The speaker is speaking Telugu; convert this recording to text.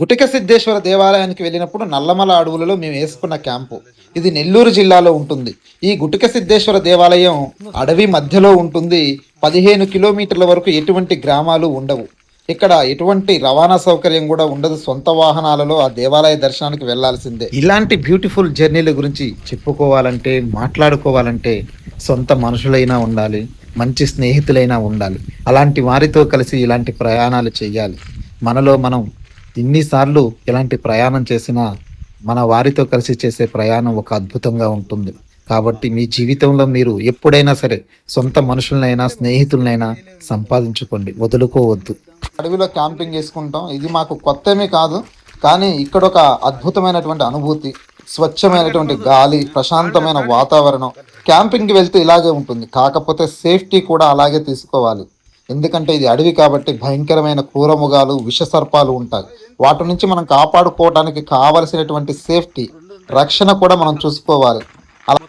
గుటిక సిద్ధేశ్వర దేవాలయానికి వెళ్ళినప్పుడు నల్లమల అడవులలో మేము వేసుకున్న క్యాంపు. ఇది నెల్లూరు జిల్లాలో ఉంటుంది. ఈ గుటిక సిద్ధేశ్వర దేవాలయం అడవి మధ్యలో ఉంటుంది. పదిహేను కిలోమీటర్ల వరకు ఎటువంటి గ్రామాలు ఉండవు. ఇక్కడ ఎటువంటి రవాణా సౌకర్యం కూడా ఉండదు. సొంత వాహనాలలో ఆ దేవాలయ దర్శనానికి వెళ్ళాల్సిందే. ఇలాంటి బ్యూటిఫుల్ జర్నీల గురించి చెప్పుకోవాలంటే మాట్లాడుకోవాలంటే సొంత మనుషులైనా ఉండాలి. మంచి స్నేహితులైనా ఉండాలి. అలాంటి వారితో కలిసి ఇలాంటి ప్రయాణాలు చేయాలి. మనలో మనం ఇన్నిసార్లు ఇలాంటి ప్రయాణం చేసినా మన వారితో కలిసి చేసే ప్రయాణం ఒక అద్భుతంగా ఉంటుంది. కాబట్టి మీ జీవితంలో మీరు ఎప్పుడైనా సరే సొంత మనుషులనైనా స్నేహితులనైనా సంపాదించుకోండి. వదులుకోవద్దు. అడవిలో క్యాంపింగ్ చేసుకుంటాం. ఇది మాకు కొత్తమే కాదు. కానీ ఇక్కడ ఒక అద్భుతమైనటువంటి అనుభూతి స్వచ్ఛమైనటువంటి గాలి ప్రశాంతమైన వాతావరణం. క్యాంపింగ్కి వెళ్తే ఇలాగే ఉంటుంది. కాకపోతే సేఫ్టీ కూడా అలాగే తీసుకోవాలి. ఎందుకంటే ఇది అడవి కాబట్టి భయంకరమైన క్రూరముగాలు విషసర్పాలు ఉంటాయి. వాటి నుంచి మనం కాపాడుకోవడానికి కావలసినటువంటి సేఫ్టీ రక్షణ కూడా మనం చూసుకోవాలి. అలా